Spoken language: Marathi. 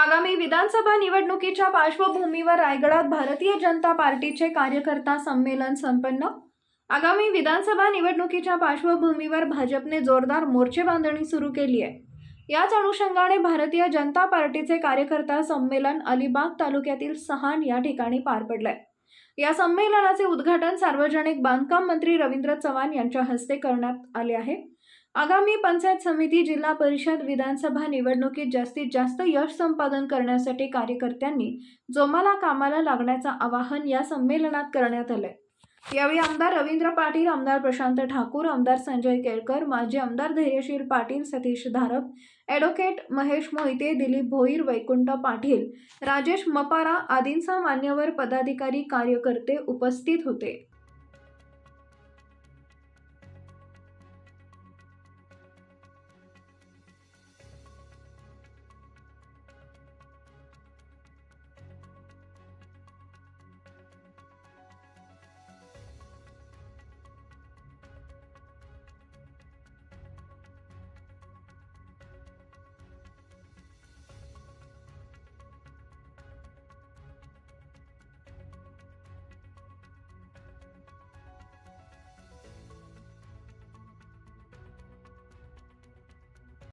आगामी विधानसभा निवडणुकीच्या पार्श्वभूमीवर रायगडात भारतीय जनता पार्टीचे कार्यकर्ता संमेलन संपन्न. आगामी विधानसभा निवडणुकीच्या पार्श्वभूमीवर भाजपने जोरदार मोर्चे बांधणी सुरू केली आहे. याच अनुषंगाने भारतीय जनता पार्टीचे कार्यकर्ता संमेलन अलिबाग तालुक्यातील सहान या ठिकाणी पार पडलंय. या संमेलनाचे उद्घाटन सार्वजनिक बांधकाम मंत्री रवींद्र चव्हाण यांच्या हस्ते करण्यात आले आहे. आगामी पंचायत समिती जिल्हा परिषद विधानसभा निवडणुकीत जास्तीत जास्त यश संपादन करण्यासाठी कार्यकर्त्यांनी जोमाला कामाला लागण्याचं आवाहन या संमेलनात करण्यात आलंय. यावेळी आमदार रवींद्र पाटील आमदार प्रशांत ठाकूर आमदार संजय केळकर माजी आमदार धैर्यशील पाटील सतीश धारप ॲडव्होकेट महेश मोहिते दिलीप भोईर वैकुंठ पाटील राजेश मपारा आदींसह मान्यवर पदाधिकारी कार्यकर्ते उपस्थित होते.